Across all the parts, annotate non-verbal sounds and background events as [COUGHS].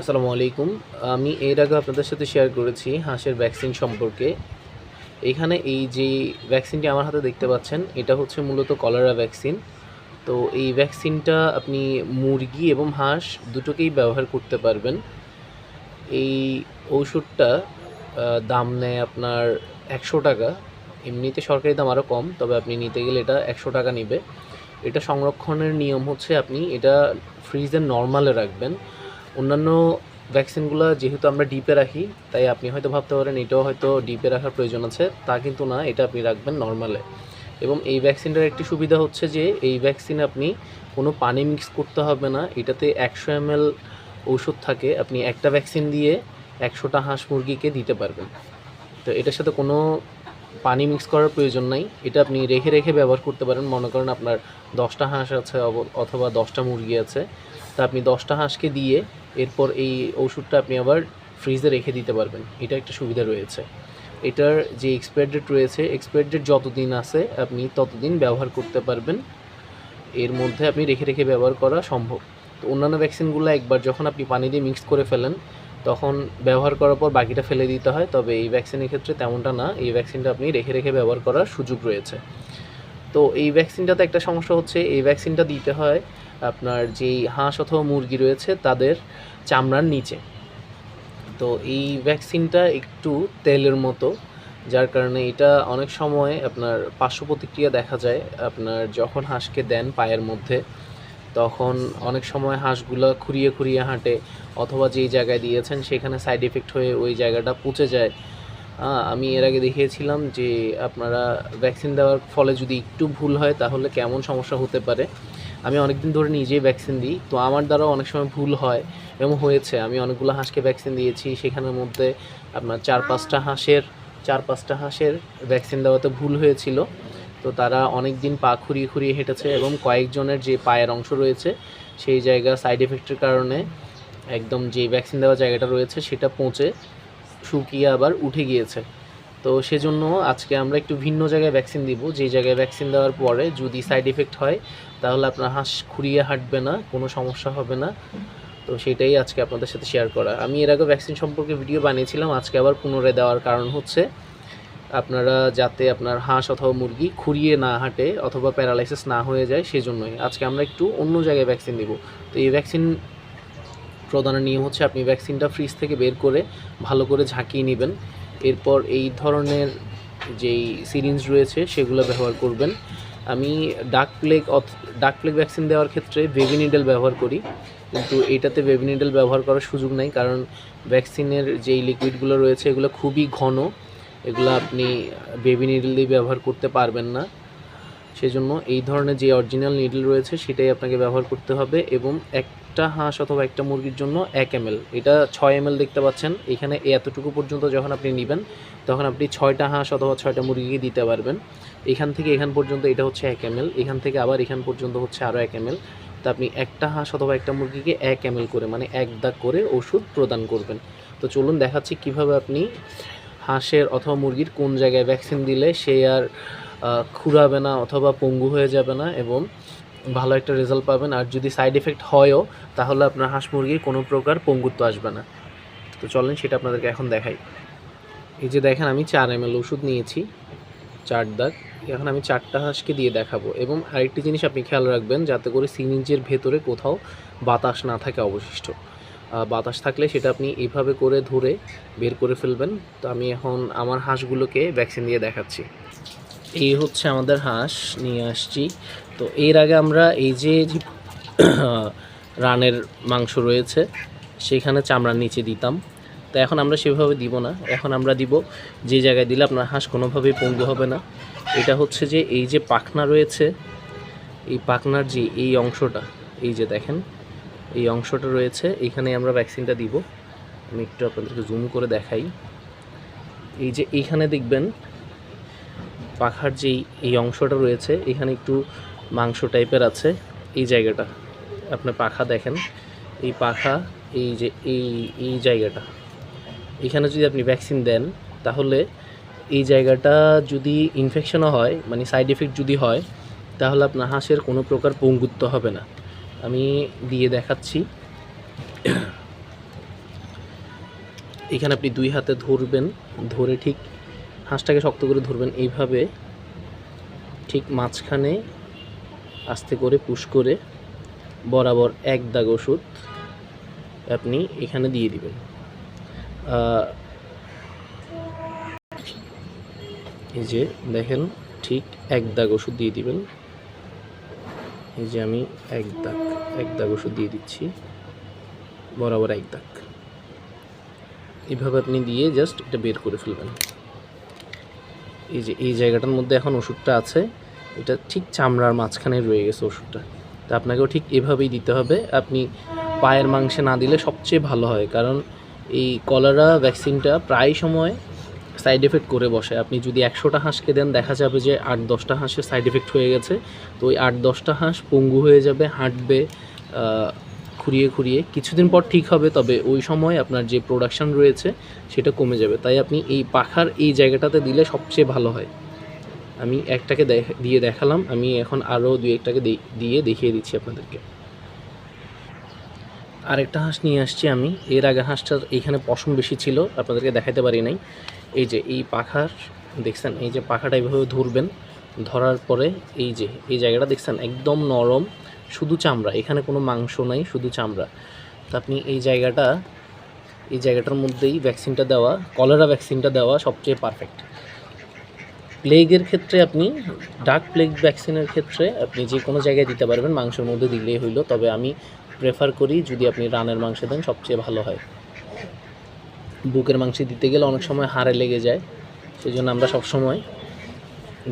আসসালামু আলাইকুম। আমি এর আগে আপনাদের সাথে শেয়ার করেছি হাঁসের ভ্যাকসিন সম্পর্কে। এখানে এই যে ভ্যাকসিনটি আমার হাতে দেখতে পাচ্ছেন, এটা হচ্ছে মূলত কলেরা ভ্যাকসিন তো এই ভ্যাকসিনটা আপনি মুরগি এবং হাঁস দুটোকেই ব্যবহার করতে পারবেন। এই ঔষধটা দাম নেয় আপনার একশো টাকা। এমনিতে সরকারি দাম আরও কম, তবে আপনি নিতে গেলে এটা একশো টাকা নেবে। এটা সংরক্ষণের নিয়ম হচ্ছে আপনি এটা ফ্রিজে নর্মালে রাখবেন। অন্যান্য ভ্যাকসিনগুলো যেহেতু আমরা ডিপে রাখি, তাই আপনি হয়তো ভাবতে পারেন এটাও হয়তো ডিপে রাখার প্রয়োজন আছে। তা কিন্তু না, এটা আপনি রাখবেন নর্মালে এবং এই ভ্যাকসিনটার একটি সুবিধা হচ্ছে যে, এই ভ্যাকসিনে আপনি কোনো পানি মিক্স করতে হবে না, এটাতে একশো এম ওষুধ থাকে, আপনি একটা ভ্যাকসিন দিয়ে একশোটা হাঁস মুরগিকে দিতে পারবেন। তো এটার সাথে কোনো পানি মিক্স করার প্রয়োজন নাই, এটা আপনি রেখে রেখে ব্যবহার করতে পারেন। মনে করেন আপনার দশটা হাঁস আছে অথবা দশটা মুরগি আছে। তা আপনি দশটা হাঁসকে দিয়ে এরপর এই ওষুধটা আপনি আবার ফ্রিজে রেখে দিতে পারবেন। এটা একটা সুবিধা রয়েছে। এটার যে এক্সপায়ার ডেট রয়েছে এক্সপায়ার ডেট যতদিন আছে আপনি ততদিন ব্যবহার করতে পারবেন। এর মধ্যে আপনি রেখে রেখে ব্যবহার করা সম্ভব। তো অন্যান্য ভ্যাকসিনগুলো একবার যখন আপনি পানি দিয়ে মিক্স করে ফেলেন, তখন ব্যবহার করার পর বাকিটা ফেলে দিতে হয়। তবে এই ভ্যাকসিনের ক্ষেত্রে তেমনটা না। এই ভ্যাকসিনটা আপনি রেখে রেখে ব্যবহার করার সুযোগ রয়েছে। তো এই ভ্যাকসিনটাতে একটা সমস্যা হচ্ছে, এই ভ্যাকসিনটা দিতে হয় আপনার যেই হাঁস অথবা মুরগি রয়েছে, তাদের চামড়ার নিচে। তো এই ভ্যাকসিনটা একটু তেলের মতো, যার কারণে এটা অনেক সময় আপনার পার্শ্ব প্রতিক্রিয়া দেখা যায়। আপনার যখন হাঁসকে দেন পায়ের মধ্যে, তখন অনেক সময় হাঁসগুলো খুঁড়িয়ে খুঁড়িয়ে হাঁটে, অথবা যেই জায়গায় দিয়েছেন, সেখানে সাইড এফেক্ট হয়ে ওই জায়গাটা পচে যায়। আমি এর আগে দেখিয়েছিলাম যে আপনারা ভ্যাকসিন দেওয়ার ফলে যদি একটু ভুল হয়, তাহলে কেমন সমস্যা হতে পারে? আমি অনেকদিন ধরে নিজেই ভ্যাকসিন দিই তো আমার দ্বারাও অনেক সময় ভুল হয় এবং হয়েছে। আমি অনেকগুলো হাঁসকে ভ্যাকসিন দিয়েছি সেখানের মধ্যে আপনার চার পাঁচটা হাঁসের চার পাঁচটা হাঁসের ভ্যাকসিন দেওয়াতে ভুল হয়েছিল। তো তারা অনেক দিন পা খুঁড়িয়ে খুঁড়িয়ে হেঁটেছে এবং কয়েকজনের যে পায়ের অংশ রয়েছে সেই জায়গা সাইড এফেক্টের কারণে একদম যে ভ্যাকসিন দেওয়া জায়গাটা রয়েছে সেটা পৌঁছে শুকিয়ে আবার উঠে গিয়েছে। তো সেজন্য আজকে আমরা একটু ভিন্ন জায়গায় ভ্যাকসিন দিব। যে জায়গায় ভ্যাকসিন দেওয়ার পরে যদি সাইড এফেক্ট হয়, তাহলে আপনার হাঁস খুঁড়িয়ে হাঁটবে না, কোনো সমস্যা হবে না। তো সেটাই আজকে আপনাদের সাথে শেয়ার করা। আমি এর আগে ভ্যাকসিন সম্পর্কে ভিডিও বানিয়েছিলাম, আজকে আবার পুনরায় দেওয়ার কারণ হচ্ছে, আপনারা যাতে আপনার হাঁস অথবা মুরগি খুঁড়িয়ে না হাঁটে অথবা প্যারালাইসিস না হয়ে যায়, সেজন্যই। আজকে আমরা একটু অন্য জায়গায় ভ্যাকসিন দিব। তো এই ভ্যাকসিন প্রদানের নিয়ম হচ্ছে আপনি ভ্যাকসিনটা ফ্রিজ থেকে বের করে ভালো করে ঝাঁকিয়ে নেবেন। এরপর এই ধরনের যেই সিরিঞ্জ রয়েছে, সেগুলো ব্যবহার করবেন। আমি ডাক প্লেগ ডাক প্লেগ ভ্যাকসিন দেওয়ার ক্ষেত্রে বেবি নিডেল ব্যবহার করি, কিন্তু এটাতে বেবি নিডেল ব্যবহার করার সুযোগ নাই, কারণ ভ্যাকসিনের যেই লিকুইডগুলো রয়েছে, এগুলো খুবই ঘন। এগুলো আপনি বেবি নিডল দিয়ে ব্যবহার করতে পারবেন না। সেজন্য এই ধরনের যে অরিজিনাল নিডল রয়েছে, সেটাই আপনাকে ব্যবহার করতে হবে এবং একটা হাঁস অথবা একটা মুরগির জন্য এক এম এটা ছয় এম দেখতে পাচ্ছেন। এখানে এতটুকু পর্যন্ত যখন আপনি নেবেন, তখন আপনি ছয়টা হাঁস অথবা ছয়টা মুরগিকে দিতে পারবেন। এখান থেকে এখান পর্যন্ত এটা হচ্ছে এক এম এখান থেকে আবার এখান পর্যন্ত হচ্ছে আরও এক এম তা আপনি একটা হাঁস অথবা একটা মুরগিকে এক এম করে মানে এক দাগ করে ওষুধ প্রদান করবেন। তো চলুন দেখাচ্ছি কীভাবে আপনি হাঁসের অথবা মুরগির কোন জায়গায় ভ্যাকসিন দিলে সে আর খুঁড়াবে না অথবা পঙ্গু হয়ে যাবে না এবং ভালো একটা রেজাল্ট পাবেন। আর যদি সাইড এফেক্ট হয়ও, তাহলে আপনার হাঁস মুরগির কোনো প্রকার পঙ্গুত্ব আসবে না। তো চলেন সেটা আপনাদেরকে এখন দেখাই। এই যে দেখেন, আমি চার এম এল ওষুধ নিয়েছি, চার দাগ। এখন আমি চারটা হাঁসকে দিয়ে দেখাবো। এবং আরেকটি জিনিস আপনি খেয়াল রাখবেন, যাতে করে সিরিঞ্জের ভেতরে কোথাও বাতাস না থাকে অবশিষ্ট। বাতাস থাকলে সেটা আপনি এইভাবে করে ধরে বের করে ফেলবেন। তো আমি এখন আমার হাঁসগুলোকে ভ্যাকসিন দিয়ে দেখাচ্ছি। এই হচ্ছে আমাদের হাঁস, নিয়ে আসছি। তো এর আগে আমরা এই যে [COUGHS] রানের মাংস রয়েছে, সেখানে চামড়ার নিচে দিতাম। তো এখন আমরা সেভাবে দিব না। এখন আমরা দিব যে জায়গায় দিলে আপনার হাঁস কোনোভাবেই পঙ্গু হবে না। এটা হচ্ছে যে এই যে পাখনা রয়েছে, এই পাখনার যে এই অংশটা, এই যে দেখেন, এই অংশটা রয়েছে। এখানে আমরা ভ্যাকসিনটা দিব। আমি একটু আপনাদেরকে জুম করে দেখাই। এই যে এইখানে দেখবেন পাখার যেই, এই অংশটা রয়েছে, এখানে একটু মাংস টাইপের আছে, এই জায়গাটা। আপনার পাখা দেখেন, এই পাখা, এই যে, এই এই জায়গাটা। এখানে যদি আপনি ভ্যাকসিন দেন, তাহলে এই জায়গাটা যদি ইনফেকশনও হয় মানে সাইড এফেক্ট যদি হয়, তাহলে আপনার হাঁসের কোনো প্রকার পঙ্গুত্ব হবে না। আমি দিয়ে দেখাচ্ছি। এখানে আপনি দুই হাতে ধরবেন, ধরে ঠিক হাঁসটাকে শক্ত করে ধরবেন এইভাবে, ঠিক মাঝখানে আস্তে করে পুশ করে বরাবর এক দাগ ওষুধ আপনি এখানে দিয়ে দিবেন। এই যে দেখেন, ঠিক এক দাগ ওষুধ দিয়ে দিবেন। এই যে আমি এক দাগ এক দাগ ওষুধ দিয়ে দিচ্ছি, বরাবর এক দাগ। এইভাবে আপনি দিয়ে জাস্ট এটা বের করে ফেলবেন। এই যে, এই জায়গাটার মধ্যে এখন ওষুধটা আছে, এটা ঠিক চামড়ার মাঝখানে রয়ে গেছে ওষুধটা। তা আপনাকেও ঠিক এভাবেই দিতে হবে। আপনি পায়ের মাংসে না দিলে সবচেয়ে ভালো হয়, কারণ এই কলেরা ভ্যাকসিনটা প্রায় সময় সাইড এফেক্ট করে বসে। আপনি যদি একশোটা হাঁসকে দেন, দেখা যাবে যে আট দশটা হাঁসের সাইড এফেক্ট হয়ে গেছে। তো ওই আট দশটা হাঁস পঙ্গু হয়ে যাবে, হাঁটবে খুঁড়িয়ে খুঁড়িয়ে কিছুদিন পর ঠিক হবে, তবে ওই সময় আপনার যে প্রোডাকশন রয়েছে সেটা কমে যাবে। তাই আপনি এই পাখার এই জায়গাটাতে দিলে সবচেয়ে ভালো হয়। আমি একটাকে দিয়ে দেখালাম, আমি এখন আরও দুই একটাকে দিয়ে দেখিয়ে দিচ্ছি আপনাদেরকে। আরেকটা হাঁস নিয়ে আসছি আমি। এর আগে হাঁসটার এইখানে পশম বেশি ছিল, আপনাদেরকে দেখাতে পারি নাই। এই যে, এই পাখার, দেখছেন? এই যে পাখাটা এইভাবে ধরবেন, ধরার পরে এই যে, এই জায়গাটা দেখছেন? একদম নরম শুধু চামড়া, এখানে কোনো মাংস নাই, শুধু চামড়া। তো আপনি এই জায়গাটা, এই জায়গাটার মধ্যেই ভ্যাকসিনটা দেওয়া কলেরা ভ্যাকসিনটা দেওয়া সবচেয়ে পারফেক্ট প্লেগের ক্ষেত্রে আপনি ডার্ক প্লেগ ভ্যাকসিনের ক্ষেত্রে আপনি যে কোনো জায়গায় দিতে পারবেন, মাংসের মধ্যে দিলেই হইল। তবে আমি প্রেফার করি যদি আপনি রানের মাংস দেন, সবচেয়ে ভালো হয়। বুকের মাংস দিতে গেলে অনেক সময় হাড়ে লেগে যায় সেই জন্য আমরা সবসময়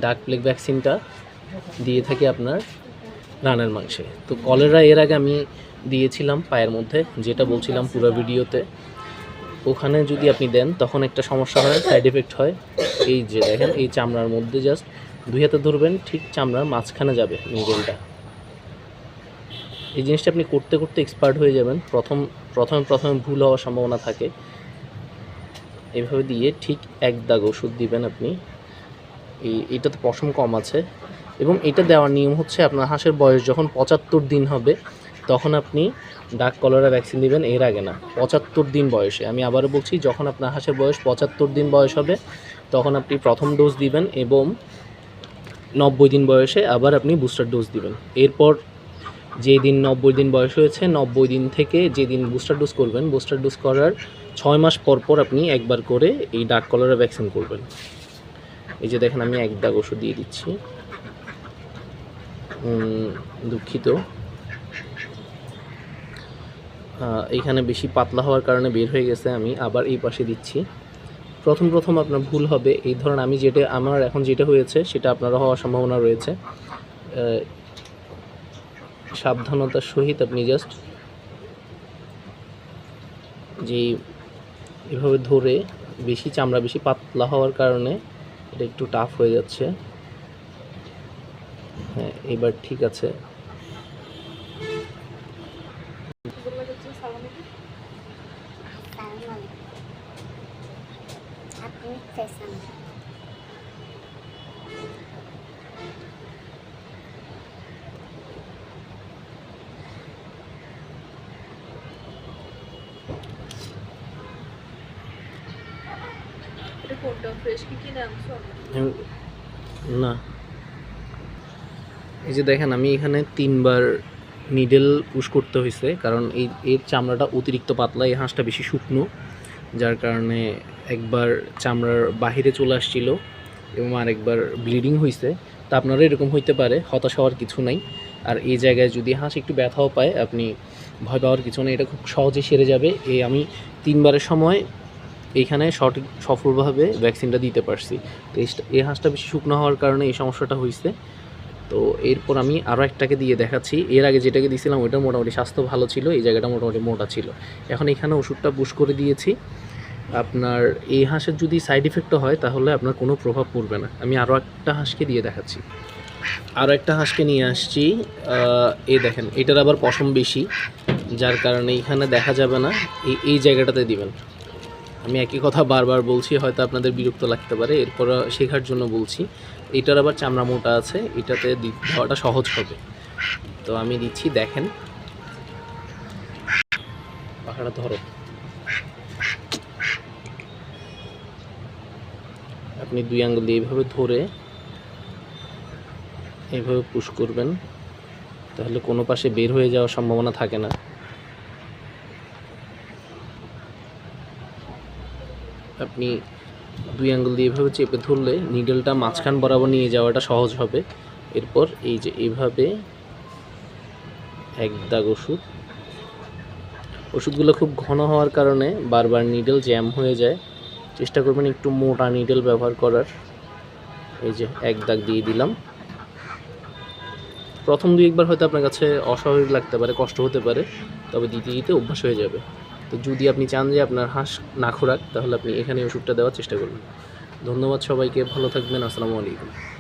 ডার্ক প্লেগ ভ্যাকসিনটা দিয়ে থাকি আপনার। রানের মাংসে। তো কলেরা এর আগে আমি দিয়েছিলাম পায়ের মধ্যে, যেটা বলছিলাম পুরো ভিডিওতে। ওখানে যদি আপনি দেন, তখন একটা সমস্যা হয় সাইড এফেক্ট হয়। এই যে দেখেন, এই চামড়ার মধ্যে জাস্ট দুই হাতে ধরবেন, ঠিক চামড়ার মাঝখানে যাবে নিগেলটা এই জিনিসটা আপনি করতে করতে এক্সপার্ট হয়ে যাবেন। প্রথম, প্রথমে প্রথমে ভুল হওয়ার সম্ভাবনা থাকে। এভাবে দিয়ে ঠিক এক দাগ ওষুধ দিবেন আপনি। এই এটাতে পশম কম আছে। এবং এটা দেওয়ার নিয়ম হচ্ছে আপনার হাঁসের বয়স যখন পঁচাত্তর দিন হবে, তখন আপনি ডাক কলেরা ভ্যাকসিন দিবেন, এর আগে না, পঁচাত্তর দিন বয়সে। আমি আবারও বলছি, যখন আপনার হাঁসের বয়স পঁচাত্তর দিন বয়স হবে, তখন আপনি প্রথম ডোজ দিবেন এবং নব্বই দিন বয়সে আবার আপনি বুস্টার ডোজ দিবেন। এরপর যেদিন নব্বই দিন বয়স হয়েছে, নব্বই দিন থেকে যেদিন বুস্টার ডোজ করবেন বুস্টার ডোজ করার ছয় মাস পর পর আপনি একবার করে এই ডাক কলেরা ভ্যাকসিন করবেন। এই যে দেখেন, আমি এক দাগ ওষুধ দিয়ে দিচ্ছি। দুঃখিত। আহ, এইখানে বেশি পাতলা হওয়ার কারণে বের হয়ে গেছে আমি আবার এই পাশে দিচ্ছি। প্রথম প্রথম আপনার ভুল হবে এই ধরুন আমি যেটা আমার এখন যেটা হয়েছে সেটা আপনারও হওয়ার সম্ভাবনা রয়েছে। সাবধানতার সহিত আপনি জাস্ট যে এভাবে ধরে বেশি চামড়া বেশি পাতলা হওয়ার কারণে এটা একটু টাফ হয়ে যাচ্ছে। হ্যাঁ এবার ঠিক আছে। Assalamu alaikum. আপনি ফেসান এটা কোনটা ফ্রেশ কি কিনে আনছো আমি- না এই যে দেখেন, আমি এখানে তিনবার নিডেল পুশ করতে হয়েছে কারণ এই, এর চামড়াটা অতিরিক্ত পাতলা, এই হাঁসটা বেশি শুকনো, যার কারণে একবার চামড়ার বাহিরে চলে আসছিল এবং আরেকবার ব্লিডিং হয়েছে তা আপনারও এরকম হইতে পারে, হতাশ হওয়ার কিছু নাই। আর এই জায়গায় যদি হাঁস একটু ব্যথাও পায়, আপনি ভয় পাওয়ার কিছু নেই, এটা খুব সহজে সেরে যাবে। এই আমি তিনবারের সময় এইখানে সঠিক, সফলভাবে ভ্যাকসিনটা দিতে পারছি। তো এই- হাঁসটা বেশি শুকনো হওয়ার কারণে এই সমস্যাটা হয়েছে তো এরপর আমি আরও একটাকে দিয়ে দেখাচ্ছি। এর আগে যেটাকে দিয়েছিলাম ওইটা মোটামুটি স্বাস্থ্য ভালো ছিল, এই জায়গাটা মোটামুটি মোটা ছিল। এখন এখানে ওষুধটা বুশ করে দিয়েছি। আপনার এই হাঁসের যদি সাইড ইফেক্টও হয়, তাহলে আপনার কোনো প্রভাব পড়বে না। আমি আরও একটা হাঁসকে দিয়ে দেখাচ্ছি। আরও একটা হাঁসকে নিয়ে আসছি। এ দেখেন, এটার আবার পশম বেশি, যার কারণে এখানে দেখা যাবে না। এই এই জায়গাটাতে দিবেন। আমি একই কথা বারবার বলছি, হয়তো আপনাদের বিরক্ত লাগতে পারে। এরপর শেখার জন্য বলছি। এটার আবার চামড়া মোটা আছে, এটাতে দেওয়াটা সহজ হবে। তো আমি দিচ্ছি, দেখেন। পাখাটা ধরো। আপনি দুই আঙ্গুল দিয়ে এইভাবে ধরে এইভাবে পুশ করবেন, তাহলে কোনো পাশে বের হয়ে যাওয়ার সম্ভাবনা থাকে না। আপনি দুই আঙ্গুল দিয়ে এভাবে চেপে ধরলে নিডলটা মাঝখান বরাবর নিয়ে যাওয়াটা সহজ হবে। এরপর এই যে এভাবে এক দাগ ওষুধ। ওষুধগুলো খুব ঘন হওয়ার কারণে বারবার নিডল জ্যাম হয়ে যায়। চেষ্টা করবেন একটু মোটা নিডল ব্যবহার করার। এই যে এক দাগ দিয়ে দিলাম। প্রথম দুই একবার হয়তো আপনার কাছে অস্বাভাবিক লাগতে পারে, কষ্ট হতে পারে, তবে দিতে দিতে অভ্যাস হয়ে যাবে। তো যদি আপনি চান যে আপনার হাঁস না খোরাক, তাহলে আপনি এখানে ওষুধটা দেওয়ার চেষ্টা করবেন। ধন্যবাদ সবাইকে, ভালো থাকবেন, আসসালামু আলাইকুম।